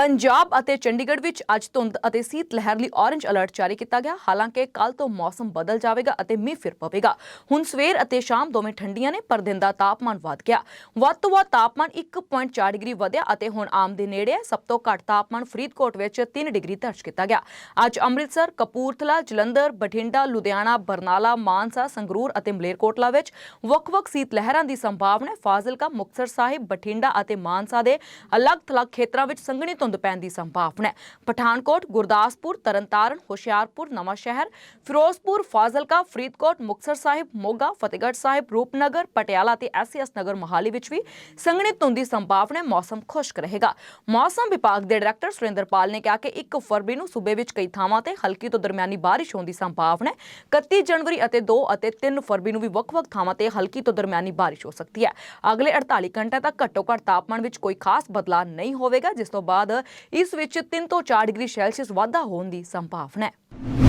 ਪੰਜਾਬ ਅਤੇ ਚੰਡੀਗੜ੍ਹ ਵਿੱਚ ਅੱਜ ਧੁੰਦ ਅਤੇ ਸੀਤ ਲਹਿਰ ਲਈ ਔਰੇਂਜ ਅਲਰਟ ਜਾਰੀ ਕੀਤਾ ਗਿਆ। ਹਾਲਾਂਕਿ ਕੱਲ ਤੋਂ ਮੌਸਮ ਬਦਲ ਜਾਵੇਗਾ ਅਤੇ ਮੀਂਹ ਫਿਰ ਪਵੇਗਾ। ਹੁਣ ਸਵੇਰ ਅਤੇ ਸ਼ਾਮ ਦੋਵੇਂ ਠੰਡੀਆਂ ਨੇ, ਪਰ ਦਿਨ ਦਾ ਤਾਪਮਾਨ ਵਧ ਗਿਆ। ਵੱਧ ਤੋਂ ਵੱਧ ਤਾਪਮਾਨ 1.4 ਡਿਗਰੀ ਵਧਿਆ ਅਤੇ ਹੁਣ ਆਮ ਦੇ ਨੇੜੇ ਹੈ। ਸਭ ਤੋਂ ਘੱਟ ਤਾਪਮਾਨ ਫਰੀਦਕੋਟ ਵਿੱਚ 3 ਡਿਗਰੀ ਦਰਜ ਕੀਤਾ ਗਿਆ। ਅੱਜ ਅੰਮ੍ਰਿਤਸਰ, ਕਪੂਰਥਲਾ, ਜਲੰਧਰ, ਬਠਿੰਡਾ, ਲੁਧਿਆਣਾ, ਬਰਨਾਲਾ, ਮਾਨਸਾ, ਸੰਗਰੂਰ ਅਤੇ ਮਲੇਰਕੋਟਲਾ ਵਿੱਚ ਵੱਖ-ਵੱਖ ਸੀਤ ਲਹਿਰਾਂ ਦੀ ਸੰਭਾਵਨਾ ਹੈ। ਫਾਜ਼ਿਲਕਾ, ਮੁਕਤਸਰ ਸਾਹਿਬ, ਬਠਿੰਡਾ ਅਤੇ ਮਾਨਸਾ ਦੇ ਅਲੱਗ-ਥਲੱਗ ਖੇਤਰਾਂ ਵਿੱਚ ਸੰਘਣੀ ਧੁੰਦ ਧੁੰਦ ਪੈਣ ਦੀ ਸੰਭਾਵਨਾ ਹੈ। ਪਠਾਨਕੋਟ, ਗੁਰਦਾਸਪੁਰ, ਤਰਨਤਾਰਨ, ਹੁਸ਼ਿਆਰਪੁਰ, ਨਵਾਂਸ਼ਹਿਰ, ਫਿਰੋਜ਼ਪੁਰ, ਫਾਜ਼ਿਲਕਾ, ਫਰੀਦਕੋਟ, ਮੁਕਤਸਰ ਸਾਹਿਬ, ਮੋਗਾ, ਫਤਿਹਗੜ੍ਹ ਸਾਹਿਬ, ਰੂਪਨਗਰ, ਪਟਿਆਲਾ ਤੇ ਐਸਐਸ ਨਗਰ ਮੋਹਾਲੀ ਵਿੱਚ ਵੀ ਸੰਘਣੀ ਧੁੰਦ ਦੀ ਸੰਭਾਵਨਾ ਹੈ। ਮੌਸਮ ਖੁਸ਼ਕ ਰਹੇਗਾ। ਮੌਸਮ ਵਿਭਾਗ ਦੇ ਡਾਇਰੈਕਟਰ ਸੁਰਿੰਦਰ ਪਾਲ ਨੇ ਕਿਹਾ ਕਿ 1 ਫਰਵਰੀ ਨੂੰ ਸੂਬੇ ਵਿੱਚ ਕਈ ਥਾਵਾਂ ਤੇ ਹਲਕੀ ਤੋਂ ਦਰਮਿਆਨੀ ਬਾਰਿਸ਼ ਹੋਣ ਦੀ ਸੰਭਾਵਨਾ ਹੈ। 31 ਜਨਵਰੀ ਅਤੇ 2 ਅਤੇ 3 ਫਰਵਰੀ ਨੂੰ ਵੀ ਵੱਖ-ਵੱਖ ਥਾਵਾਂ ਤੇ ਹਲਕੀ ਤੋਂ ਦਰਮਿਆਨੀ ਬਾਰਿਸ਼ ਹੋ ਸਕਦੀ ਹੈ। ਅਗਲੇ 48 ਘੰਟਿਆਂ ਤੱਕ ਘੱਟੋ-ਘੱਟ ਤਾਪਮਾਨ ਵਿੱਚ ਕੋਈ ਖਾਸ ਬਦਲਾਅ ਨਹੀਂ ਹੋਵੇਗਾ, ਜਿਸ ਤੋਂ ਬਾਅਦ ਇਸ ਵਿੱਚ 3 ਤੋਂ 4 ਡਿਗਰੀ ਸੈਲਸੀਅਸ ਵਾਧਾ ਹੋਣ ਦੀ ਸੰਭਾਵਨਾ ਹੈ।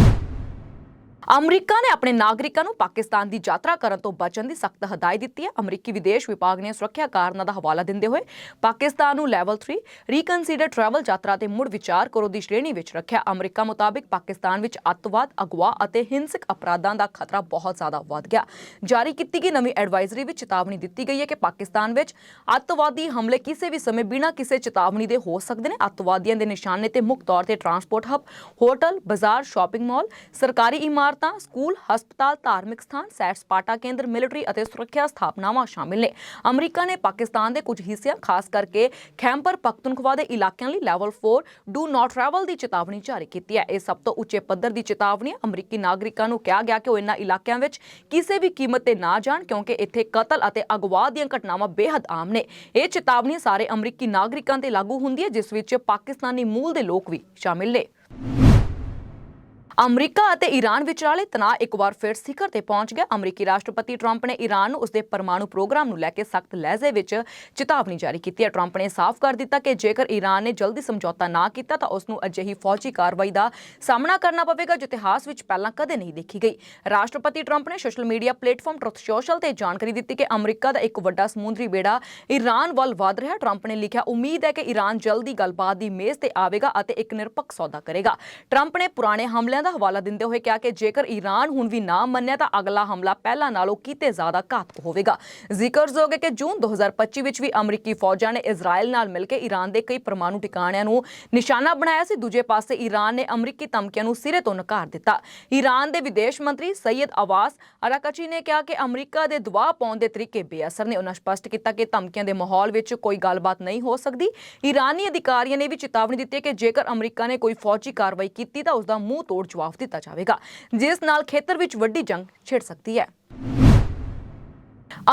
ਅਮਰੀਕਾ ਨੇ ਆਪਣੇ ਨਾਗਰਿਕਾਂ ਨੂੰ ਪਾਕਿਸਤਾਨ ਦੀ ਯਾਤਰਾ ਕਰਨ ਤੋਂ ਬਚਣ ਦੀ ਸਖਤ ਹਦਾਇਤ ਦਿੱਤੀ ਹੈ। ਅਮਰੀਕੀ ਵਿਦੇਸ਼ ਵਿਭਾਗ ਨੇ ਸੁਰੱਖਿਆ ਕਾਰਨਾਂ ਦਾ ਹਵਾਲਾ ਦਿੰਦੇ ਹੋਏ ਪਾਕਿਸਤਾਨ ਨੂੰ ਲੈਵਲ 3 ਰੀਕਨਸੀਡਰ ਟਰੈਵਲ ਯਾਤਰਾ ਤੇ ਮੁੜ ਵਿਚਾਰ ਕਰੋ ਦੀ ਸ਼੍ਰੇਣੀ ਵਿੱਚ ਰੱਖਿਆ। ਅਮਰੀਕਾ ਮੁਤਾਬਿਕ ਪਾਕਿਸਤਾਨ ਵਿੱਚ ਅੱਤਵਾਦ, ਅਗਵਾ ਅਤੇ ਹਿੰਸਕ ਅਪਰਾਧਾਂ ਦਾ ਖਤਰਾ ਬਹੁਤ ਜ਼ਿਆਦਾ ਵੱਧ ਗਿਆ। ਜਾਰੀ ਕੀਤੀ ਗਈ ਨਵੀਂ ਐਡਵਾਈਜ਼ਰੀ ਵਿੱਚ ਚੇਤਾਵਨੀ ਦਿੱਤੀ ਗਈ ਹੈ ਕਿ ਪਾਕਿਸਤਾਨ ਵਿੱਚ ਅੱਤਵਾਦੀ ਹਮਲੇ ਕਿਸੇ ਵੀ ਸਮੇਂ ਬਿਨਾਂ ਕਿਸੇ ਚੇਤਾਵਨੀ ਦੇ ਹੋ ਸਕਦੇ ਨੇ। ਅੱਤਵਾਦੀਆਂ ਦੇ ਨਿਸ਼ਾਨੇ ਤੇ ਮੁੱਖ ਤੌਰ ਤੇ ਟਰਾਂਸਪੋਰਟ ਹੱਬ ਹੋਟਲ ਬਾਜ਼ਾਰ ਸ਼ਾਪਿੰਗ ਮਾਲ ਸਰਕਾਰੀ ਇਮਾਰਤਾਂ ਸਕੂਲ, ਹਸਪਤਾਲ, ਧਾਰਮਿਕ ਸਥਾਨ, ਸੈਰ ਸਪਾਟਾ ਕੇਂਦਰ, ਮਿਲਟਰੀ ਅਤੇ ਸੁਰੱਖਿਆ ਸਥਾਪਨਾਵਾਂ ਸ਼ਾਮਿਲ ਨੇ। ਅਮਰੀਕਾ ਨੇ ਪਾਕਿਸਤਾਨ ਦੇ ਕੁਝ ਹਿੱਸਿਆਂ, ਖਾਸ ਕਰਕੇ ਖੈਂਬਰ ਪਖਤੂਨਖਵਾ ਦੇ ਇਲਾਕਿਆਂ ਲਈ ਲੈਵਲ 4 ਡੂ ਨਾਟ ਟਰੈਵਲ ਦੀ ਚੇਤਾਵਨੀ ਜਾਰੀ ਕੀਤੀ ਹੈ। ਇਹ ਸਭ ਤੋਂ ਉੱਚੇ ਪੱਧਰ ਦੀ ਚੇਤਾਵਨੀ ਅਮਰੀਕੀ ਨਾਗਰਿਕਾਂ ਨੂੰ ਕਿਹਾ ਗਿਆ ਕਿ ਉਹ ਇਨ੍ਹਾਂ ਇਲਾਕਿਆਂ ਵਿੱਚ ਕਿਸੇ ਵੀ ਕੀਮਤ ਤੇ ਨਾ ਜਾਣ, ਕਿਉਂਕਿ ਇੱਥੇ ਕਤਲ ਅਤੇ ਅਗਵਾ ਦੀਆਂ ਘਟਨਾਵਾਂ ਬੇਹੱਦ ਆਮ ਨੇ। ਇਹ ਚੇਤਾਵਨੀ ਸਾਰੇ ਅਮਰੀਕੀ ਨਾਗਰਿਕਾਂ ਤੇ ਲਾਗੂ ਹੁੰਦੀ ਹੈ, ਜਿਸ ਵਿੱਚ ਪਾਕਿਸਤਾਨੀ ਮੂਲ ਦੇ ਲੋਕ ਵੀ ਸ਼ਾਮਿਲ ਨੇ। ਅਮਰੀਕਾ ਅਤੇ ਈਰਾਨ ਵਿਚਾਲੇ ਤਣਾਅ ਇੱਕ ਵਾਰ ਫਿਰ ਸਿਖਰ ਤੇ ਪਹੁੰਚ ਗਿਆ। ਅਮਰੀਕੀ ਰਾਸ਼ਟਰਪਤੀ ਟਰੰਪ ਨੇ ਈਰਾਨ ਨੂੰ ਉਸਦੇ ਪਰਮਾਣੂ ਪ੍ਰੋਗਰਾਮ ਨੂੰ ਲੈ ਕੇ ਸਖਤ ਲਹਿਜ਼ੇ ਵਿੱਚ ਚੇਤਾਵਨੀ ਜਾਰੀ ਕੀਤੀ ਹੈ। ਟਰੰਪ ਨੇ ਸਾਫ਼ ਕਰ ਦਿੱਤਾ ਕਿ ਜੇਕਰ ਈਰਾਨ ਨੇ ਜਲਦੀ ਸਮਝੌਤਾ ਨਾ ਕੀਤਾ ਤਾਂ ਉਸ ਨੂੰ ਅਜਿਹੀ ਫੌਜੀ ਕਾਰਵਾਈ ਦਾ ਸਾਹਮਣਾ ਕਰਨਾ ਪਵੇਗਾ, ਜੋ ਇਤਿਹਾਸ ਵਿੱਚ ਪਹਿਲਾਂ ਕਦੇ ਨਹੀਂ ਦੇਖੀ ਗਈ। ਰਾਸ਼ਟਰਪਤੀ ਟਰੰਪ ਨੇ social media platform Truth Social ਤੇ ਜਾਣਕਾਰੀ ਦਿੱਤੀ ਕਿ ਅਮਰੀਕਾ ਦਾ ਇੱਕ ਵੱਡਾ ਸਮੁੰਦਰੀ ਬੇੜਾ ਈਰਾਨ ਵੱਲ ਵਧ ਰਿਹਾ। ਟਰੰਪ ਨੇ ਲਿਖਿਆ, ਉਮੀਦ ਹੈ ਕਿ ਈਰਾਨ ਜਲਦੀ ਗੱਲਬਾਤ ਦੀ ਮੇਜ਼ ਤੇ ਆਵੇਗਾ ਅਤੇ ਇੱਕ ਨਿਰਪੱਖ ਸੌਦਾ ਕਰੇਗਾ। ਟਰੰਪ ਨੇ ਪੁਰਾਣੇ ਹਮਲਿਆਂ ਦਾ ਹਵਾਲਾ ਦਿੰਦੇ ਹੋਏ ਕਿਹਾ ਕਿ ਜੇਕਰ ਈਰਾਨ ਹੁਣ ਵੀ ਨਾ ਮੰਨਿਆ ਤਾਂ ਅਗਲਾ ਹਮਲਾ ਪਹਿਲਾਂ ਨਾਲੋਂ ਕਿਤੇ ਜ਼ਿਆਦਾ ਘਾਤਕ ਹੋਵੇਗਾ। ਜ਼ਿਕਰਯੋਗ ਹੈ ਕਿ ਜੂਨ 2025 ਵਿੱਚ ਵੀ ਅਮਰੀਕੀ ਫੌਜਾਂ ਨੇ ਇਜ਼ਰਾਈਲ ਨਾਲ ਮਿਲ ਕੇ ਈਰਾਨ ਦੇ ਕਈ ਪਰਮਾਣੂ ਟਿਕਾਣਿਆਂ ਨੂੰ ਨਿਸ਼ਾਨਾ ਬਣਾਇਆ ਸੀ। ਦੂਜੇ ਪਾਸੇ ਈਰਾਨ ਨੇ ਅਮਰੀਕੀ ਧਮਕੀਆਂ ਨੂੰ ਸਿਰੇ ਤੋਂ ਨਕਾਰ ਦਿੱਤਾ। ਈਰਾਨ ਦੇ ਵਿਦੇਸ਼ ਮੰਤਰੀ ਸੈਯਦ ਅਵਾਸ ਅਰਾਕਚੀ ਨੇ ਕਿਹਾ ਕਿ ਅਮਰੀਕਾ ਦੇ ਦਬਾਅ ਪਾਉਣ ਦੇ ਤਰੀਕੇ ਬੇਅਸਰ ਨੇ। ਉਹਨਾਂ ਸਪਸ਼ਟ ਕੀਤਾ ਕਿ ਧਮਕੀਆਂ ਦੇ ਮਾਹੌਲ ਵਿੱਚ ਕੋਈ ਗੱਲਬਾਤ ਨਹੀਂ ਹੋ ਸਕਦੀ। ਈਰਾਨੀ ਅਧਿਕਾਰੀਆਂ ਨੇ ਵੀ ਚੇਤਾਵਨੀ ਦਿੱਤੀ ਕਿ ਜੇਕਰ ਅਮਰੀਕਾ ਨੇ ਕੋਈ ਫੌਜੀ ਕਾਰਵਾਈ ਕੀਤੀ ਤਾਂ ਉਸ ਦਾ ਮੂੰਹ ਤੋੜ ਜਵਾਬ ਦਿੱਤਾ ਜਾਵੇਗਾ ਜਿਸ ਨਾਲ ਖੇਤਰ ਵਿੱਚ ਵੱਡੀ ਜੰਗ ਛਿੜ ਸਕਦੀ ਹੈ।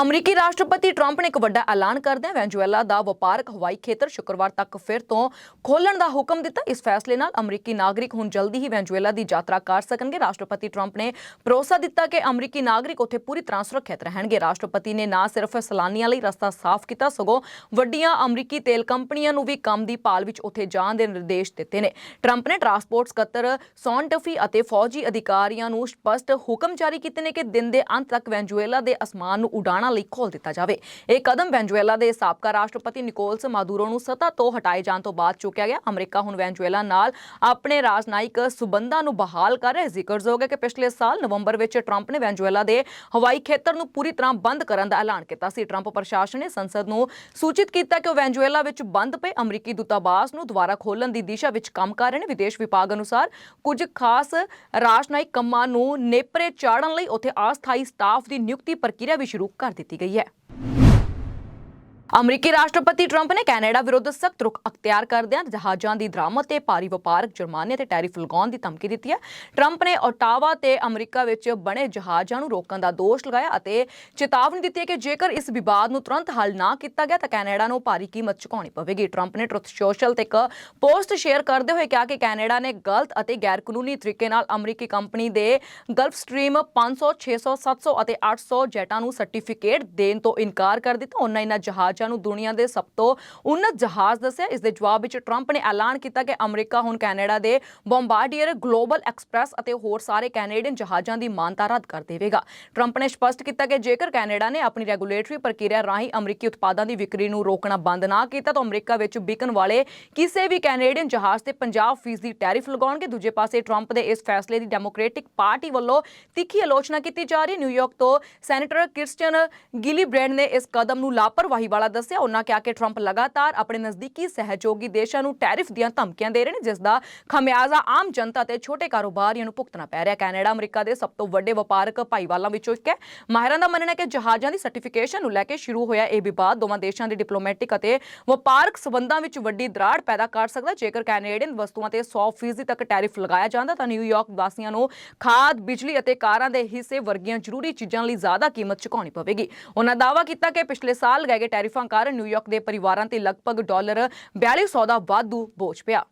ਅਮਰੀਕੀ ਰਾਸ਼ਟਰਪਤੀ ਟਰੰਪ ਨੇ ਇੱਕ ਵੱਡਾ ਐਲਾਨ ਕਰਦਿਆਂ ਵੈਨਜ਼ੂਏਲਾ ਦਾ ਵਪਾਰਕ ਹਵਾਈ ਖੇਤਰ ਸ਼ੁੱਕਰਵਾਰ ਤੱਕ ਫਿਰ ਤੋਂ ਖੋਲਣ ਦਾ ਹੁਕਮ ਦਿੱਤਾ। ਇਸ ਫੈਸਲੇ ਨਾਲ ਅਮਰੀਕੀ ਨਾਗਰਿਕ ਹੁਣ ਜਲਦੀ ਹੀ ਵੈਨਜ਼ੂਏਲਾ ਦੀ ਯਾਤਰਾ ਕਰ ਸਕਣਗੇ। ਰਾਸ਼ਟਰਪਤੀ ਟਰੰਪ ਨੇ ਭਰੋਸਾ ਦਿੱਤਾ ਕਿ ਅਮਰੀਕੀ ਨਾਗਰਿਕ ਉੱਥੇ ਪੂਰੀ ਤਰ੍ਹਾਂ ਸੁਰੱਖਿਅਤ ਰਹਿਣਗੇ। ਰਾਸ਼ਟਰਪਤੀ ਨੇ ਨਾ ਸਿਰਫ ਸੈਲਾਨੀਆਂ ਲਈ ਰਸਤਾ ਸਾਫ਼ ਕੀਤਾ, ਸਗੋਂ ਵੱਡੀਆਂ ਅਮਰੀਕੀ ਤੇਲ ਕੰਪਨੀਆਂ ਨੂੰ ਵੀ ਕੰਮ ਦੀ ਭਾਲ ਵਿੱਚ ਉੱਥੇ ਜਾਣ ਦੇ ਨਿਰਦੇਸ਼ ਦਿੱਤੇ ਨੇ। ਟਰੰਪ ਨੇ ਟਰਾਂਸਪੋਰਟ ਸਕੱਤਰ ਸੌਨ ਟਫੀ ਅਤੇ ਫੌਜੀ ਅਧਿਕਾਰੀਆਂ ਨੂੰ ਸਪਸ਼ਟ ਹੁਕਮ ਜਾਰੀ ਕੀਤੇ ਨੇ ਕਿ ਦਿਨ ਦੇ ਅੰਤ ਤੱਕ ਵੈਨਜ਼ੂਏਲਾ ਦੇ ਅਸਮਾਨ ਨੂੰ ਉਡਾਣਾ ਲਈ ਖੋਲ ਦਿੱਤਾ ਜਾਵੇ। ਇਹ ਕਦਮ ਵੈਨਜ਼ੂਏਲਾ ਦੇ ਸਾਬਕਾ ਰਾਸ਼ਟਰਪਤੀ ਨਿਕੋਲਸ ਮਾਦੂਰੋ ਨੂੰ ਸੱਤਾ ਤੋਂ ਹਟਾਏ ਜਾਣ ਤੋਂ ਬਾਅਦ ਚੁੱਕਿਆ ਗਿਆ। ਅਮਰੀਕਾ ਹੁਣ ਵੈਨਜ਼ੂਏਲਾ ਨਾਲ ਆਪਣੇ ਰਾਜਨੈਤਿਕ ਸਬੰਧਾਂ ਨੂੰ ਬਹਾਲ ਕਰ ਰਿਹਾ ਹੈ। ਜ਼ਿਕਰਯੋਗ ਹੈ ਕਿ ਪਿਛਲੇ ਸਾਲ ਨਵੰਬਰ ਵਿੱਚ ਟਰੰਪ ਨੇ ਵੈਨਜ਼ੂਏਲਾ ਦੇ ਹਵਾਈ ਖੇਤਰ ਨੂੰ ਪੂਰੀ ਤਰ੍ਹਾਂ ਬੰਦ ਕਰਨ ਦਾ ਐਲਾਨ ਕੀਤਾ ਸੀ। ਟਰੰਪ ਪ੍ਰਸ਼ਾਸਨ ਨੇ ਸੰਸਦ ਨੂੰ ਸੂਚਿਤ ਕੀਤਾ ਕਿ ਉਹ ਵੈਨਜ਼ੂਏਲਾ ਵਿੱਚ ਬੰਦ ਪਏ। ਅਮਰੀਕੀ ਦੂਤਾਵਾਸ ਨੂੰ ਦੁਬਾਰਾ ਖੋਲਣ ਦੀ ਦਿਸ਼ਾ ਵਿੱਚ ਕੰਮ ਕਰ ਰਹੇ ਨੇ। ਵਿਦੇਸ਼ ਵਿਭਾਗ ਅਨੁਸਾਰ ਕੁਝ ਖਾਸ ਰਾਜਨੈਤਿਕ ਕੰਮਾਂ ਨੂੰ ਨੇਪਰੇ ਚਾੜਨ ਲਈ ਉੱਥੇ ਅਸਥਾਈ ਸਟਾਫ ਦੀ ਨਿਯੁਕਤੀ ਪ੍ਰਕਿਰਿਆ ਵੀ ਸ਼ੁਰੂ ਕਰ ਦਿੱਤੀ ਗਈ ਹੈ। ਅਮਰੀਕੀ ਰਾਸ਼ਟਰਪਤੀ ਟਰੰਪ ਨੇ ਕੈਨੇਡਾ ਵਿਰੁੱਧ ਸਖਤ ਰੁਖ ਅਖਤਿਆਰ ਕਰਦਿਆਂ ਜਹਾਜ਼ਾਂ ਦੀ ਦਰਾਮਦ ਤੇ ਭਾਰੀ ਵਪਾਰਕ ਜੁਰਮਾਨੇ ਤੇ ਟੈਰਿਫ ਲਗਾਉਣ ਦੀ ਧਮਕੀ ਦਿੱਤੀ ਹੈ। ਟਰੰਪ ਨੇ ਓਟਾਵਾ ਤੇ ਅਮਰੀਕਾ ਵਿੱਚ ਬਣੇ ਜਹਾਜ਼ਾਂ ਨੂੰ ਰੋਕਣ ਦਾ ਦੋਸ਼ ਲਗਾਇਆ ਅਤੇ ਚੇਤਾਵਨੀ ਦਿੱਤੀ ਹੈ ਕਿ ਜੇਕਰ ਇਸ ਵਿਵਾਦ ਨੂੰ ਤੁਰੰਤ ਹੱਲ ਨਾ ਕੀਤਾ ਗਿਆ ਤਾਂ ਕੈਨੇਡਾ ਨੂੰ ਭਾਰੀ ਕੀਮਤ ਚੁਕਾਉਣੀ ਪਵੇਗੀ। ਟਰੰਪ ਨੇ ਟਰੁਥ ਸੋਸ਼ਲ ਤੇ ਇੱਕ ਪੋਸਟ ਸ਼ੇਅਰ ਕਰਦੇ ਹੋਏ ਕਿਹਾ ਕਿ ਕੈਨੇਡਾ ਨੇ ਗਲਤ ਅਤੇ ਗੈਰ ਕਾਨੂੰਨੀ ਤਰੀਕੇ ਨਾਲ ਅਮਰੀਕੀ ਕੰਪਨੀ ਦੇ ਗਲਫ ਸਟ੍ਰੀਮ 500 600 700 ਅਤੇ 800 ਜੈਟਾਂ ਨੂੰ ਸਰਟੀਫਿਕੇਟ ਦੇਣ ਤੋਂ ਇਨਕਾਰ ਕਰ ਦਿੱਤਾ। ਉਹਨਾਂ ਇਹਨਾਂ ਜਹਾਜ਼ ਜਹਾਜ਼ਾਂ ਨੂੰ ਦੁਨੀਆ ਦੇ ਸਭ ਤੋਂ ਉન્નਤ ਜਹਾਜ਼ ਦੱਸਿਆ। ਇਸ ਦੇ ਜਵਾਬ ਵਿੱਚ ਟਰੰਪ ਨੇ ਐਲਾਨ ਕੀਤਾ ਕਿ ਅਮਰੀਕਾ ਹੁਣ ਕੈਨੇਡਾ ਦੇ ਬੰਬਾਰਡੀਅਰ ਗਲੋਬਲ ਐਕਸਪ੍ਰੈਸ ਅਤੇ ਹੋਰ ਸਾਰੇ ਕੈਨੇਡੀਅਨ ਜਹਾਜ਼ਾਂ ਦੀ ਮਾਨਤਾ ਰੱਦ ਕਰ ਦੇਵੇਗਾ। ਟਰੰਪ ਨੇ ਸਪਸ਼ਟ ਕੀਤਾ ਕਿ ਜੇਕਰ ਕੈਨੇਡਾ ਨੇ ਆਪਣੀ ਰੈਗੂਲੇਟਰੀ ਪ੍ਰਕਿਰਿਆ ਰਾਹੀਂ ਅਮਰੀਕੀ ਉਤਪਾਦਾਂ ਦੀ ਵਿਕਰੀ ਨੂੰ ਰੋਕਣਾ ਬੰਦ ਨਾ ਕੀਤਾ, ਤਾਂ ਅਮਰੀਕਾ ਵਿੱਚ ਵਿਕਣ ਵਾਲੇ ਕਿਸੇ ਵੀ ਕੈਨੇਡੀਅਨ ਜਹਾਜ਼ ਤੇ 50% ਦੀ ਟੈਰਿਫ ਲਗਾਉਣਗੇ। ਦੂਜੇ ਪਾਸੇ ਟਰੰਪ ਦੇ ਇਸ ਫੈਸਲੇ ਦੀ ਡੈਮੋਕ੍ਰੈਟਿਕ ਪਾਰਟੀ ਵੱਲੋਂ ਤਿੱਖੀ ਆਲੋਚਨਾ ਕੀਤੀ ਜਾ ਰਹੀ ਨਿਊਯਾਰਕ ਤੋਂ ਸੈਨੇਟਰ ਕ੍ਰਿਸਚੀਅਨ ਗਿਲੀਬ੍ਰੈਂਡ ਨੇ ਇਸ ਕਦਮ ਨੂੰ ਲਾਪਰਵਾਹੀ ਵਾਲਾ ਦੱਸਿਆ, ਉਹਨਾਂ ਕਿਹਾ ਕਿ ਟਰੰਪ ਲਗਾਤਾਰ ਆਪਣੇ ਨਜ਼ਦੀਕੀ ਸਹਿਯੋਗੀ ਦੇਸ਼ਾਂ ਨੂੰ ਟੈਰਿਫ ਦੀਆਂ ਧਮਕੀਆਂ ਦੇ ਰਹੇ ਨੇ, ਜਿਸ ਦਾ ਖਮਿਆਜ਼ਾ ਆਮ ਜਨਤਾ ਤੇ ਛੋਟੇ ਕਾਰੋਬਾਰੀਆਂ ਨੂੰ ਭੁਗਤਣਾ ਪੈ ਰਿਹਾ ਕੈਨੇਡਾ, ਅਮਰੀਕਾ ਦੇ ਸਭ ਤੋਂ ਵੱਡੇ ਵਪਾਰਕ ਭਾਈਵਾਲਾਂ ਵਿੱਚੋਂ ਇੱਕ ਹੈ। ਮਾਹਿਰਾਂ ਦਾ ਮੰਨਣਾ ਹੈ ਕਿ ਜਹਾਜ਼ਾਂ ਦੀ ਸਰਟੀਫਿਕੇਸ਼ਨ ਨੂੰ ਲੈ ਕੇ ਸ਼ੁਰੂ ਹੋਇਆ ਇਹ ਵਿਵਾਦ ਦੋਵਾਂ ਦੇਸ਼ਾਂ ਦੇ ਡਿਪਲੋਮੈਟਿਕ ਅਤੇ ਵਪਾਰਕ ਸਬੰਧਾਂ ਵਿੱਚ ਵੱਡੀ ਦਰਾੜ ਪੈਦਾ ਕਰ ਸਕਦਾ ਜੇਕਰ ਕੈਨੇਡੀਅਨ ਵਸਤੂਆਂ ਤੇ 100% ਤੱਕ ਟੈਰਿਫ ਲਗਾਇਆ ਜਾਂਦਾ, ਤਾਂ ਨਿਊਯਾਰਕ ਵਾਸੀਆਂ ਨੂੰ ਖਾਦ, ਬਿਜਲੀ ਅਤੇ ਕਾਰਾਂ ਦੇ ਹਿੱਸੇ ਵਰਗੀਆਂ ਜ਼ਰੂਰੀ ਚੀਜ਼ਾਂ ਲਈ ਜ਼ਿਆਦਾ ਕੀਮਤ ਚੁਕਾਉਣੀ ਪਵੇਗੀ। ਉਹਨਾਂ ਦਾਅਵਾ ਕੀਤਾ ਕਿ ਪਿਛਲੇ ਸਾਲ ਲਗਾਏ ਗਏ ਟੈਰਿਫ ਕਾਰਨ ਨਿਊਯਾਰਕ ਦੇ ਪਰਿਵਾਰਾਂ ਤੇ ਲਗਭਗ ਡਾਲਰ 4200 ਦਾ ਵਾਧੂ ਬੋਝ ਪਿਆ।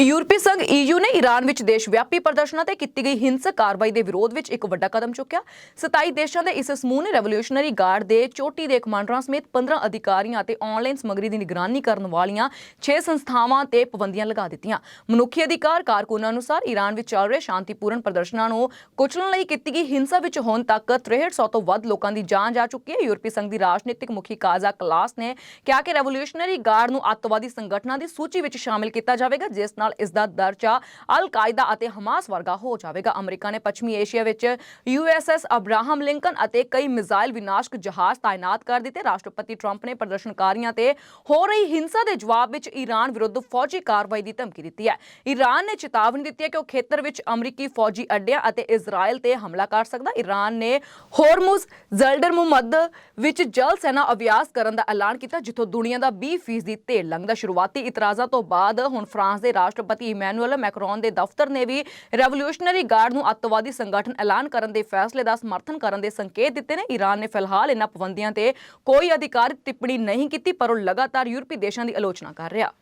ਯੂਰਪੀ ਸੰਘ EU ਨੇ ਈਰਾਨ ਵਿੱਚ ਦੇਸ਼ ਵਿਆਪੀ ਪ੍ਰਦਰਸ਼ਨਾਂ ਤੇ ਕੀਤੀ ਗਈ ਹਿੰਸਕ ਕਾਰਵਾਈ ਦੇ ਵਿਰੋਧ ਵਿੱਚ ਇੱਕ ਵੱਡਾ ਕਦਮ ਚੁੱਕਿਆ। 27 ਦੇਸ਼ਾਂ ਦੇ ਇਸ ਸਮੂਹ ਨੇ ਰੈਵੋਲੂਸ਼ਨਰੀ ਗਾਰਡ ਦੇ ਚੋਟੀ ਦੇ ਕਮਾਂਡਰਾਂ ਸਮੇਤ 15 ਅਧਿਕਾਰੀਆਂ ਅਤੇ ਆਨਲਾਈਨ ਸਮੱਗਰੀ ਦੀ ਨਿਗਰਾਨੀ ਕਰਨ ਵਾਲੀਆਂ 6 ਸੰਸਥਾਵਾਂ ਤੇ ਪਾਬੰਦੀਆਂ ਲਗਾ ਦਿੱਤੀਆਂ। ਮਨੁੱਖੀ ਅਧਿਕਾਰ ਕਾਰਕੁਨਾਂ ਅਨੁਸਾਰ ਈਰਾਨ ਵਿੱਚ ਚੱਲ ਰਹੇ ਸ਼ਾਂਤੀਪੂਰਨ ਪ੍ਰਦਰਸ਼ਨਾਂ ਨੂੰ ਕੁਚਲਣ ਲਈ ਕੀਤੀ ਗਈ ਹਿੰਸਾ ਵਿੱਚ ਹੁਣ ਤੱਕ 6300 ਤੋਂ ਵੱਧ ਲੋਕਾਂ ਦੀ ਜਾਨ ਜਾ ਚੁੱਕੀ ਹੈ। ਯੂਰਪੀ ਸੰਘ ਦੀ ਰਾਜਨੀਤਿਕ ਮੁਖੀ ਕਾਜ਼ਾ ਕਲਾਸ ਨੇ ਕਿਹਾ ਕਿ ਰੈਵੋਲੂਸ਼ਨਰੀ ਗਾਰਡ ਨੂੰ ਅੱਤਵਾਦੀ ਸੰਗਠਨਾਂ ਦੀ ਸੂਚੀ ਵਿੱਚ ਸ਼ਾਮਿਲ ਕੀਤਾ ਜਾਵੇਗਾ, ਜਿਸ ਨਾਲ ਇਸ ਦਾ ਦਰਜਾ ਅਲ ਕਾਇਦਾ ਅਤੇ ਹਮਾਸ ਵਰਗਾ ਹੋ ਜਾਵੇਗਾ। ਅਮਰੀਕਾ ਨੇ ਪੱਛਮੀ ਏਸ਼ੀਆ ਵਿੱਚ ਯੂਐਸਐਸ ਅਬਰਾਹਮ ਲਿੰਕਨ ਅਤੇ ਕਈ ਮਿਜ਼ਾਈਲ ਵਿਨਾਸ਼ਕ ਜਹਾਜ਼ ਤਾਇਨਾਤ ਕਰ ਦਿੱਤੇ। ਰਾਸ਼ਟਰਪਤੀ ਟਰੰਪ ਨੇ ਪ੍ਰਦਰਸ਼ਨਕਾਰੀਆਂ ਤੇ ਹੋ ਰਹੀ ਹਿੰਸਾ ਦੇ ਜਵਾਬ ਵਿੱਚ ਈਰਾਨ ਵਿਰੁੱਧ ਫੌਜੀ ਕਾਰਵਾਈ ਦੀ ਧਮਕੀ ਦਿੱਤੀ ਹੈ। ਈਰਾਨ ਨੇ ਚੇਤਾਵਨੀ ਦਿੱਤੀ ਹੈ ਕਿ ਉਹ ਖੇਤਰ ਵਿੱਚ ਅਮਰੀਕੀ ਫੌਜੀ ਅੱਡਿਆਂ ਅਤੇ ਇਜ਼ਰਾਈਲ ਤੇ ਹਮਲਾ ਕਰ ਸਕਦਾ। ਈਰਾਨ ਨੇ ਹੋਰਮੁਜ਼ ਜ਼ਲਡਰ ਮੁਹੰਮਦ ਵਿੱਚ ਜਲ ਸੈਨਾ ਅਭਿਆਸ ਕਰਨ ਦਾ ਐਲਾਨ ਕੀਤਾ, ਜਿੱਥੋਂ ਦੁਨੀਆ ਦਾ 20% ਦੀ ਲੰਘਦਾ। ਸ਼ੁਰੂਆਤੀ ਇਤਰਾਜ਼ਾਂ ਤੋਂ ਬਾਅਦ ਹੁਣ ਫਰਾਂਸ ਦੇ ਰਾਸ਼ਟਰ ਰਾਸ਼ਟਰਪਤੀ ਇਮੈਨੂਅਲ ਮੈਕਰੋਨ ਦੇ ਦਫ਼ਤਰ ਨੇ ਵੀ ਰੈਵੋਲੂਸ਼ਨਰੀ ਗਾਰਡ ਨੂੰ ਅੱਤਵਾਦੀ ਸੰਗਠਨ ਐਲਾਨ ਕਰਨ ਦੇ ਫੈਸਲੇ ਦਾ ਸਮਰਥਨ ਕਰਨ ਦੇ ਸੰਕੇਤ ਦਿੱਤੇ ਨੇ। ਈਰਾਨ ਨੇ ਫਿਲਹਾਲ ਇਹਨਾਂ ਪਾਬੰਦੀਆਂ ਤੇ ਕੋਈ ਅਧਿਕਾਰਿਤ ਟਿੱਪਣੀ ਨਹੀਂ ਕੀਤੀ, ਪਰ ਉਹ ਲਗਾਤਾਰ ਯੂਰਪੀ ਦੇਸ਼ਾਂ ਦੀ ਆਲੋਚਨਾ ਕਰ ਰਿਹਾ।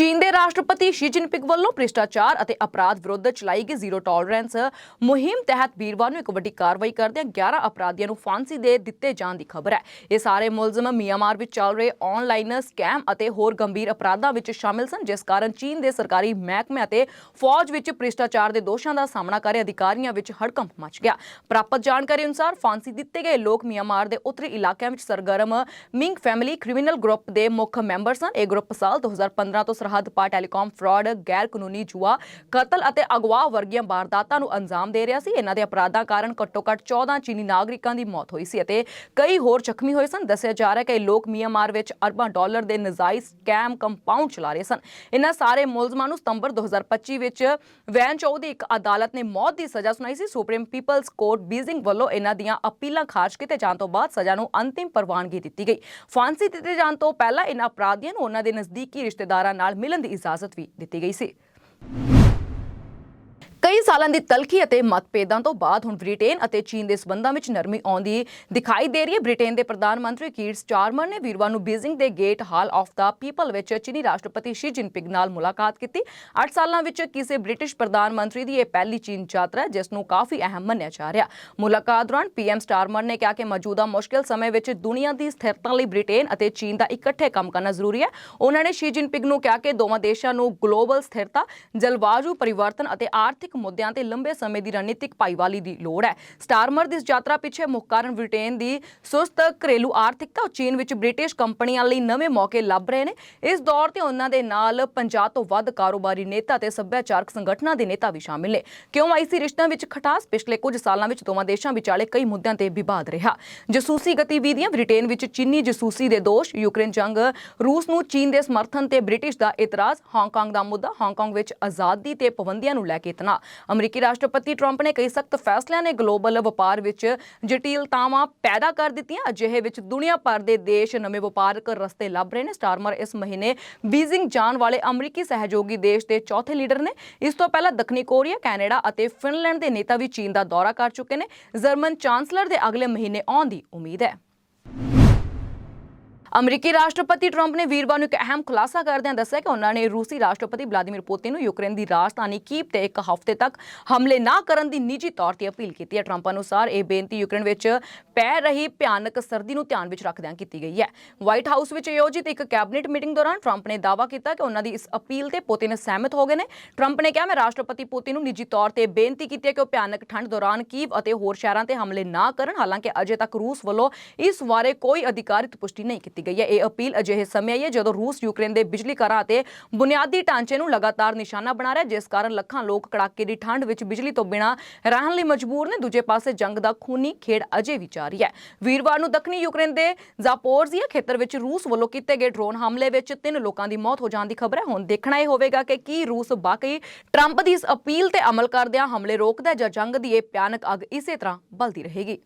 ਚੀਨ ਦੇ ਰਾਸ਼ਟਰਪਤੀ ਸ਼ੀ ਜਿਨਪਿੰਗ ਵੱਲੋਂ ਭ੍ਰਿਸ਼ਟਾਚਾਰ ਅਤੇ ਅਪਰਾਧ ਵਿਰੁੱਧ ਚਲਾਈ ਗਈ ਜ਼ੀਰੋ ਟੋਲਰੈਂਸ ਮੁਹਿੰਮ ਤਹਿਤ ਵੀਰਵਾਰ ਨੂੰ ਇੱਕ ਵੱਡੀ ਕਾਰਵਾਈ ਕਰਦਿਆਂ 11 ਅਪਰਾਧੀਆਂ ਨੂੰ ਫਾਂਸੀ ਦੇ ਦਿੱਤੇ ਜਾਣ ਦੀ ਖਬਰ ਹੈ। ਇਹ ਸਾਰੇ ਮੁਲਜ਼ਮ ਮਿਆਂਮਾਰ ਵਿੱਚ ਚੱਲ ਰਹੇ ਆਨਲਾਈਨ ਸਕੈਮ ਅਤੇ ਹੋਰ ਗੰਭੀਰ ਅਪਰਾਧਾਂ ਵਿੱਚ ਸ਼ਾਮਿਲ ਸਨ, ਜਿਸ ਕਾਰਨ ਚੀਨ ਦੇ ਸਰਕਾਰੀ ਮਹਿਕਮੇ ਅਤੇ ਫੌਜ ਵਿੱਚ ਭ੍ਰਿਸ਼ਟਾਚਾਰ ਦੇ ਦੋਸ਼ਾਂ ਦਾ ਸਾਹਮਣਾ ਕਰ ਰਹੇ ਅਧਿਕਾਰੀਆਂ ਵਿੱਚ ਹੜਕੰਪ ਮਚ ਗਿਆ। ਪ੍ਰਾਪਤ ਜਾਣਕਾਰੀ ਅਨੁਸਾਰ ਫਾਂਸੀ ਦਿੱਤੇ ਗਏ ਲੋਕ ਮਿਆਂਮਾਰ ਦੇ ਉੱਤਰੀ ਇਲਾਕਿਆਂ ਵਿੱਚ ਸਰਗਰਮ ਮਿੰਗ ਫੈਮਿਲੀ ਕ੍ਰਿਮੀਨਲ ਗਰੁੱਪ ਦੇ ਮੁੱਖ ਮੈਂਬਰ ਸਨ। ਇਹ ਗਰੁੱਪ ਸਾਲ 2015 ਤੋਂ ਸਰਹੱਦ ਪਾਰ ਟੈਲੀਕਾਮ ਫਰਾਡ ਗੈਰ ਕਾਨੂੰਨੀ ਜੂਆ, ਕਤਲ ਅਤੇ ਅਗਵਾ ਵਰਗੀਆਂ ਵਾਰਦਾਤਾਂ ਨੂੰ ਅੰਜਾਮ ਦੇ ਰਿਹਾ ਸੀ। ਇਹਨਾਂ ਦੇ ਅਪਰਾਧਾਂ ਕਾਰਨ ਘੱਟੋ-ਘੱਟ 14 ਚੀਨੀ ਨਾਗਰਿਕਾਂ ਦੀ ਮੌਤ ਹੋਈ ਸੀ ਅਤੇ ਕਈ ਹੋਰ ਜ਼ਖਮੀ ਹੋਏ ਸਨ। ਦੱਸਿਆ ਜਾ ਰਿਹਾ ਕਿ ਲੋਕ ਮਿਆਂਮਾਰ ਵਿੱਚ ਅਰਬਾਂ ਡਾਲਰ ਦੇ ਨਜਾਇਜ਼ ਸਕੈਮ ਕੰਪਾਊਂਡ ਚਲਾ ਰਹੇ ਸਨ। ਇਹਨਾਂ ਸਾਰੇ ਮੁਲਜ਼ਮਾਂ ਨੂੰ ਸਤੰਬਰ 2025 ਵਿੱਚ ਵੈਨ ਚੋਊ ਦੀ ਇੱਕ ਅਦਾਲਤ ਨੇ ਮੌਤ ਦੀ ਸਜ਼ਾ ਸੁਣਾਈ ਸੀ। ਸੁਪਰੀਮ ਪੀਪਲਸ ਕੋਰਟ ਬੀਜ਼ਿੰਗ ਵੱਲੋਂ ਇਹਨਾਂ ਦੀਆਂ ਅਪੀਲਾਂ ਖਾਰਜ ਕੀਤੇ ਜਾਣ ਤੋਂ ਬਾਅਦ ਸਜ਼ਾ ਨੂੰ ਅੰਤਿਮ ਪ੍ਰਵਾਨਗੀ ਦਿੱਤੀ ਗਈ। ਫਾਂਸੀ ਦਿੱਤੇ ਜਾਣ ਤੋਂ ਪਹਿਲਾਂ ਇਹਨਾਂ ਅਪਰਾਧੀਆਂ ਨੂੰ ਉਹਨਾਂ ਦੇ ਨਜ਼ਦੀਕੀ ਰਿਸ਼ਤੇਦਾਰਾਂ ਨਾਲ ਮਿਲਣ ਦੀ ਇਜਾਜ਼ਤ ਵੀ ਦਿੱਤੀ ਗਈ ਸੀ। ਕਈ ਸਾਲਾਂ ਦੀ ਤਲਖੀ ਅਤੇ ਮਤਭੇਦਾਂ ਤੋਂ ਬਾਅਦ ਹੁਣ ਬ੍ਰਿਟੇਨ ਅਤੇ ਚੀਨ ਦੇ ਸਬੰਧਾਂ ਵਿੱਚ ਨਰਮੀ ਆਉਂਦੀ ਦਿਖਾਈ ਦੇ ਰਹੀ ਹੈ। ਬ੍ਰਿਟੇਨ ਦੇ ਪ੍ਰਧਾਨ ਮੰਤਰੀ ਕੀਰ ਸਟਾਰਮਰ ਨੇ ਵੀਰਵਾਰ ਨੂੰ ਬੀਜ਼ਿੰਗ ਦੇ great hall of the people ਵਿੱਚ ਚੀਨੀ ਰਾਸ਼ਟਰਪਤੀ ਸ਼ੀ ਜਿਨਪਿੰਗ ਨਾਲ ਮੁਲਾਕਾਤ ਕੀਤੀ। 8 ਸਾਲਾਂ ਵਿੱਚ ਕਿਸੇ ਬ੍ਰਿਟਿਸ਼ ਪ੍ਰਧਾਨ ਮੰਤਰੀ ਦੀ ਇਹ ਪਹਿਲੀ ਚੀਨ ਯਾਤਰਾ ਹੈ ਜਿਸ ਨੂੰ ਕਾਫੀ ਅਹਿਮ ਮੰਨਿਆ ਜਾ ਰਿਹਾ। ਮੁਲਾਕਾਤ ਦੌਰਾਨ ਪੀਐਮ ਸਟਾਰਮਰ ਨੇ ਕਿਹਾ ਕਿ ਮੌਜੂਦਾ ਮੁਸ਼ਕਿਲ ਸਮੇਂ ਵਿੱਚ ਦੁਨੀਆ ਦੀ ਸਥਿਰਤਾ ਲਈ ਬ੍ਰਿਟੇਨ ਅਤੇ ਚੀਨ ਦਾ ਇਕੱਠੇ ਕੰਮ ਕਰਨਾ ਜ਼ਰੂਰੀ ਹੈ। ਉਹਨਾਂ ਨੇ ਸ਼ੀ ਜਿਨਪਿੰਗ ਨੂੰ ਕਿਹਾ ਕਿ ਦੋਵਾਂ ਦੇਸ਼ਾਂ ਨੂੰ ਗਲੋਬਲ ਸਥਿਰਤਾ, ਜਲਵਾਯੂ ਪਰਿਵਰਤਨ ਅਤੇ ਆਰਥਿਕ ਮੁੱਦਿਆਂ ਤੇ ਲੰਬੇ ਸਮੇਂ ਦੀ ਰਣਨੀਤਿਕ ਭਾਈਵਾਲੀ ਦੀ ਲੋੜ ਹੈ। ਸਟਾਰਮਰ ਦੀ ਇਸ ਯਾਤਰਾ ਪਿੱਛੇ ਮੁੱਖ ਕਾਰਨ ਬ੍ਰਿਟੇਨ ਦੀ ਸੁਸਤ ਘਰੇਲੂ ਆਰਥਿਕਤਾ ਚੀਨ ਵਿੱਚ ਬ੍ਰਿਟਿਸ਼ ਕੰਪਨੀਆਂ ਲਈ ਨਵੇਂ ਮੌਕੇ ਲੱਭ ਰਹੇ ਨੇ। ਇਸ ਦੌਰ ਤੇ ਉਹਨਾਂ ਦੇ ਨਾਲ 50 ਤੋਂ ਵੱਧ ਕਾਰੋਬਾਰੀ ਨੇਤਾ ਤੇ ਸੱਭਿਆਚਾਰਕ ਸੰਗਠਨਾਂ ਦੇ ਨੇਤਾ ਵੀ ਸ਼ਾਮਿਲ ਨੇ। ਕਿਉਂ ਆਈਸੀ ਰਿਸ਼ਤਿਆਂ ਵਿੱਚ ਖਟਾਸ? ਪਿਛਲੇ ਕੁਝ ਸਾਲਾਂ ਵਿੱਚ ਦੋਵਾਂ ਦੇਸ਼ਾਂ ਵਿਚਾਲੇ ਕਈ ਮੁੱਦਿਆਂ ਤੇ ਵਿਵਾਦ ਰਿਹਾ। ਜਸੂਸੀ ਗਤੀਵਿਧੀਆਂ, ਬ੍ਰਿਟੇਨ ਵਿੱਚ ਚੀਨੀ ਜਸੂਸੀ ਦੇ ਦੋਸ਼, ਯੂਕਰੇਨ ਜੰਗ, ਰੂਸ ਨੂੰ ਚੀਨ ਦੇ ਸਮਰਥਨ ਤੇ ਬ੍ਰਿਟਿਸ਼ ਦਾ ਇਤਰਾਜ਼, ਹਾਂਗਕਾਂਗ ਦਾ ਮੁੱਦਾ, ਹਾਂਗਕਾਂਗ ਵਿੱਚ ਆਜ਼ਾਦੀ ਤੇ ਪਾਬੰਦੀਆਂ ਨੂੰ ਲੈ ਕੇ ਤਣਾਅ ਅਮਰੀਕੀ ਰਾਸ਼ਟਰਪਤੀ ਟਰੰਪ ਨੇ ਕਈ ਸਖਤ ਫੈਸਲਿਆਂ ਨੇ ਗਲੋਬਲ ਵਪਾਰ ਵਿੱਚ ਜਟਿਲਤਾਵਾਂ ਪੈਦਾ ਕਰ ਦਿੱਤੀਆਂ। ਅਜਿਹੇ ਵਿੱਚ ਦੁਨੀਆ ਭਰ ਦੇ ਦੇਸ਼ ਨਵੇਂ ਵਪਾਰਕ ਰਸਤੇ ਲੱਭ ਰਹੇ ਨੇ। ਸਟਾਰਮਰ ਇਸ ਮਹੀਨੇ ਬੀਜ਼ਿੰਗ ਜਾਣ ਵਾਲੇ ਅਮਰੀਕੀ ਸਹਿਯੋਗੀ ਦੇਸ਼ ਦੇ ਚੌਥੇ ਲੀਡਰ ਨੇ। ਇਸ ਤੋਂ ਪਹਿਲਾਂ ਦੱਖਣੀ ਕੋਰੀਆ, ਕੈਨੇਡਾ ਅਤੇ ਫਿਨਲੈਂਡ ਦੇ ਨੇਤਾ ਵੀ ਚੀਨ ਦਾ ਦੌਰਾ ਕਰ ਚੁੱਕੇ ਨੇ। ਜਰਮਨ ਚਾਂਸਲਰ ਦੇ ਅਗਲੇ ਮਹੀਨੇ ਆਉਣ ਦੀ ਉਮੀਦ ਹੈ। ਅਮਰੀਕੀ ਰਾਸ਼ਟਰਪਤੀ ਟਰੰਪ ਨੇ ਵੀਰਵਾਰ ਨੂੰ ਇੱਕ ਅਹਿਮ ਖੁਲਾਸਾ ਕਰਦਿਆਂ ਦੱਸਿਆ ਕਿ ਉਹਨਾਂ ਨੇ ਰੂਸੀ ਰਾਸ਼ਟਰਪਤੀ ਵਲਾਦੀਮੀਰ ਪੁਤਿਨ ਨੂੰ ਯੂਕਰੇਨ ਦੀ ਰਾਜਧਾਨੀ ਕੀਵ ਤੇ ਇੱਕ ਹਫ਼ਤੇ ਤੱਕ ਹਮਲੇ ਨਾ ਕਰਨ ਦੀ ਨਿੱਜੀ ਤੌਰ ਤੇ ਅਪੀਲ ਕੀਤੀ ਹੈ। ਟਰੰਪ ਅਨੁਸਾਰ ਇਹ ਬੇਨਤੀ ਯੂਕਰੇਨ ਵਿੱਚ ਪੈ ਰਹੀ ਭਿਆਨਕ ਸਰਦੀ ਨੂੰ ਧਿਆਨ ਵਿੱਚ ਰੱਖਦਿਆਂ ਕੀਤੀ ਗਈ ਹੈ। ਵਾਈਟ ਹਾਊਸ ਵਿੱਚ ਆਯੋਜਿਤ ਇੱਕ ਕੈਬਨਿਟ ਮੀਟਿੰਗ ਦੌਰਾਨ ਟਰੰਪ ਨੇ ਦਾਅਵਾ ਕੀਤਾ ਕਿ ਉਹਨਾਂ ਦੀ ਇਸ ਅਪੀਲ ਤੇ ਪੁਤਿਨ ਸਹਿਮਤ ਹੋ ਗਏ ਨੇ। ਟਰੰਪ ਨੇ ਕਿਹਾ, ਮੈਂ ਰਾਸ਼ਟਰਪਤੀ ਪੁਤਿਨ ਨੂੰ ਨਿੱਜੀ ਤੌਰ ਤੇ ਬੇਨਤੀ ਕੀਤੀ ਹੈ ਕਿ ਉਹ ਭਿਆਨਕ ਠੰਡ ਦੌਰਾਨ ਕੀਵ ਅਤੇ ਹੋਰ ਸ਼ਹਿਰਾਂ ਤੇ ਹਮਲੇ ਨਾ ਕਰਨ। ਹਾਲਾਂਕਿ ਅਜੇ ਤੱਕ ਰੂਸ ਵੱਲੋਂ ਇਸ ਬਾਰੇ ਕੋਈ ਅਧਿਕਾਰਿਤ ਪੁਸ਼ਟੀ ਨਹੀਂ ਕੀਤੀ ਗਈ ਹੈ। ਇਹ ਅਪੀਲ ਅਜਿਹੇ ਸਮੇਂ ਆਈ ਹੈ ਜਦੋਂ ਰੂਸ ਯੂਕਰੇਨ ਦੇ ਬਿਜਲੀ ਘਰਾਂ ਅਤੇ ਬੁਨਿਆਦੀ ਢਾਂਚੇ ਨੂੰ ਲਗਾਤਾਰ ਨਿਸ਼ਾਨਾ ਬਣਾ ਰਿਹਾ ਜਿਸ ਕਾਰਨ ਲੱਖਾਂ ਲੋਕ ਕੜਾਕੇ ਦੀ ਠੰਡ ਵਿੱਚ ਬਿਜਲੀ ਤੋਂ ਬਿਨਾਂ ਰਹਿਣ ਲਈ ਮਜਬੂਰ ਨੇ। ਦੂਜੇ ਪਾਸੇ ਜੰਗ ਦਾ ਖੂਨੀ ਖੇਡ ਅਜੇ ਵੀ ਜਾਰੀ ਹੈ। ਵੀਰਵਾਰ ਨੂੰ ਦੱਖਣੀ ਯੂਕਰੇਨ ਦੇ ਜ਼ਾਪੋਰਜ਼ੀਆ ਖੇਤਰ ਵਿੱਚ ਰੂਸ ਵੱਲੋਂ ਕੀਤੇ ਗਏ ਡਰੋਨ ਹਮਲੇ ਵਿੱਚ ਤਿੰਨ ਲੋਕਾਂ ਦੀ ਮੌਤ ਹੋ ਜਾਣ ਦੀ ਖਬਰ ਹੈ। ਹੁਣ ਦੇਖਣਾ ਇਹ ਹੋਵੇਗਾ ਕਿ ਕੀ ਰੂਸ ਬਾਕੀ ਟਰੰਪ ਦੀ ਇਸ ਅਪੀਲ ਤੇ ਅਮਲ ਕਰਦਿਆਂ ਹਮਲੇ ਰੋਕਦਾ ਜਾਂ ਜੰਗ ਦੀ ਇਹ ਭਿਆਨਕ ਅੱਗ ਇਸੇ ਤਰ੍ਹਾਂ ਬਲਦੀ ਰਹੇਗੀ।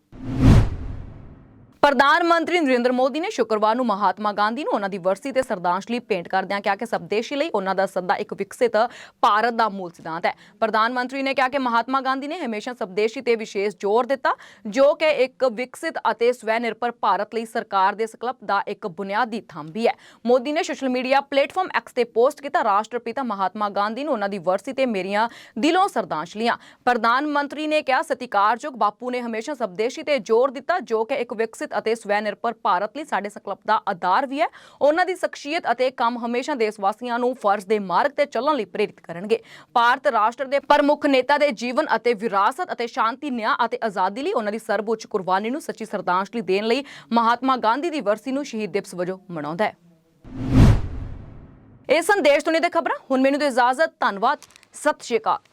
ਪ੍ਰਧਾਨ ਮੰਤਰੀ ਨਰਿੰਦਰ ਮੋਦੀ ਨੇ ਸ਼ੁੱਕਰਵਾਰ ਨੂੰ ਮਹਾਤਮਾ ਗਾਂਧੀ ਨੂੰ ਉਹਨਾਂ ਦੀ ਵਰਸੀ ਤੇ ਸ਼ਰਧਾਂਜਲੀ ਭੇਂਟ ਕਰਦਿਆਂ ਕਿਹਾ ਕਿ ਸਵਦੇਸ਼ੀ ਲਈ ਉਹਨਾਂ ਦਾ ਸੱਦਾ ਇੱਕ ਵਿਕਸਿਤ ਭਾਰਤ ਦਾ ਮੂਲ ਸਿਧਾਂਤ ਹੈ। ਪ੍ਰਧਾਨ ਮੰਤਰੀ ਨੇ ਕਿਹਾ ਕਿ ਮਹਾਤਮਾ ਗਾਂਧੀ ਨੇ ਹਮੇਸ਼ਾ ਸਵਦੇਸ਼ੀ ਤੇ ਵਿਸ਼ੇਸ਼ ਜ਼ੋਰ ਦਿੱਤਾ, ਜੋ ਕਿ ਇੱਕ ਵਿਕਸਿਤ ਅਤੇ ਸਵੈ ਨਿਰਭਰ ਭਾਰਤ ਲਈ ਸਰਕਾਰ ਦੇ ਸੰਕਲਪ ਦਾ ਇੱਕ ਬੁਨਿਆਦੀ ਥੰਮ ਵੀ ਹੈ। ਮੋਦੀ ਨੇ ਸੋਸ਼ਲ ਮੀਡੀਆ ਪਲੇਟਫਾਰਮ ਐਕਸ ਤੇ ਪੋਸਟ ਕੀਤਾ, ਰਾਸ਼ਟਰਪਿਤਾ ਮਹਾਤਮਾ ਗਾਂਧੀ ਨੂੰ ਉਹਨਾਂ ਦੀ ਵਰਸੀ ਤੇ ਮੇਰੀਆਂ ਦਿਲੋਂ ਸ਼ਰਧਾਂਜਲੀਆਂ ਪ੍ਰਧਾਨ ਮੰਤਰੀ ਨੇ ਕਿਹਾ, ਸਤਿਕਾਰਯੋਗ ਬਾਪੂ ਨੇ ਹਮੇਸ਼ਾ ਸਵਦੇਸ਼ੀ ਤੇ ਜ਼ੋਰ ਦਿੱਤਾ, ਜੋ ਕਿ ਇੱਕ ਵਿਕਸਿਤ ਅਤੇ ਸਵੈ ਨਿਰਭਰ ਭਾਰਤ ਲਈ ਸਾਡੇ ਸੰਕਲਪ ਦਾ ਆਧਾਰ ਵੀ ਹੈ। ਉਹਨਾਂ ਦੀ ਸ਼ਖਸੀਅਤ ਅਤੇ ਕੰਮ ਹਮੇਸ਼ਾ ਦੇਸ਼ ਵਾਸੀਆਂ ਨੂੰ ਫਰਜ਼ ਦੇ ਮਾਰਗ ਤੇ ਚੱਲਣ ਲਈ ਪ੍ਰੇਰਿਤ ਕਰਨਗੇ। ਭਾਰਤ ਰਾਸ਼ਟਰ ਦੇ ਪ੍ਰਮੁੱਖ ਨੇਤਾ ਦੇ ਜੀਵਨ ਅਤੇ ਵਿਰਾਸਤ ਅਤੇ ਸ਼ਾਂਤੀ, ਨਿਆਂ ਅਤੇ ਆਜ਼ਾਦੀ ਲਈ ਉਹਨਾਂ ਦੀ ਸਰਵਉੱਚ ਕੁਰਬਾਨੀ ਨੂੰ ਸੱਚੀ ਸ਼ਰਧਾਂਜਲੀ ਦੇਣ ਲਈ ਮਹਾਤਮਾ ਗਾਂਧੀ ਦੀ ਵਰਸੀ ਨੂੰ ਸ਼ਹੀਦ ਦਿਵਸ ਵਜੋਂ ਮਨਾਉਂਦਾ ਹੈ। ਇਹ ਸੰਦੇਸ਼ ਤੋਂ ਦੇ ਖਬਰਾਂ, ਹੁਣ ਮੈਨੂੰ ਤੇ ਇਜਾਜ਼ਤ, ਧੰਨਵਾਦ, ਸਤਿ ਸ਼੍ਰੀ ਅਕਾਲ।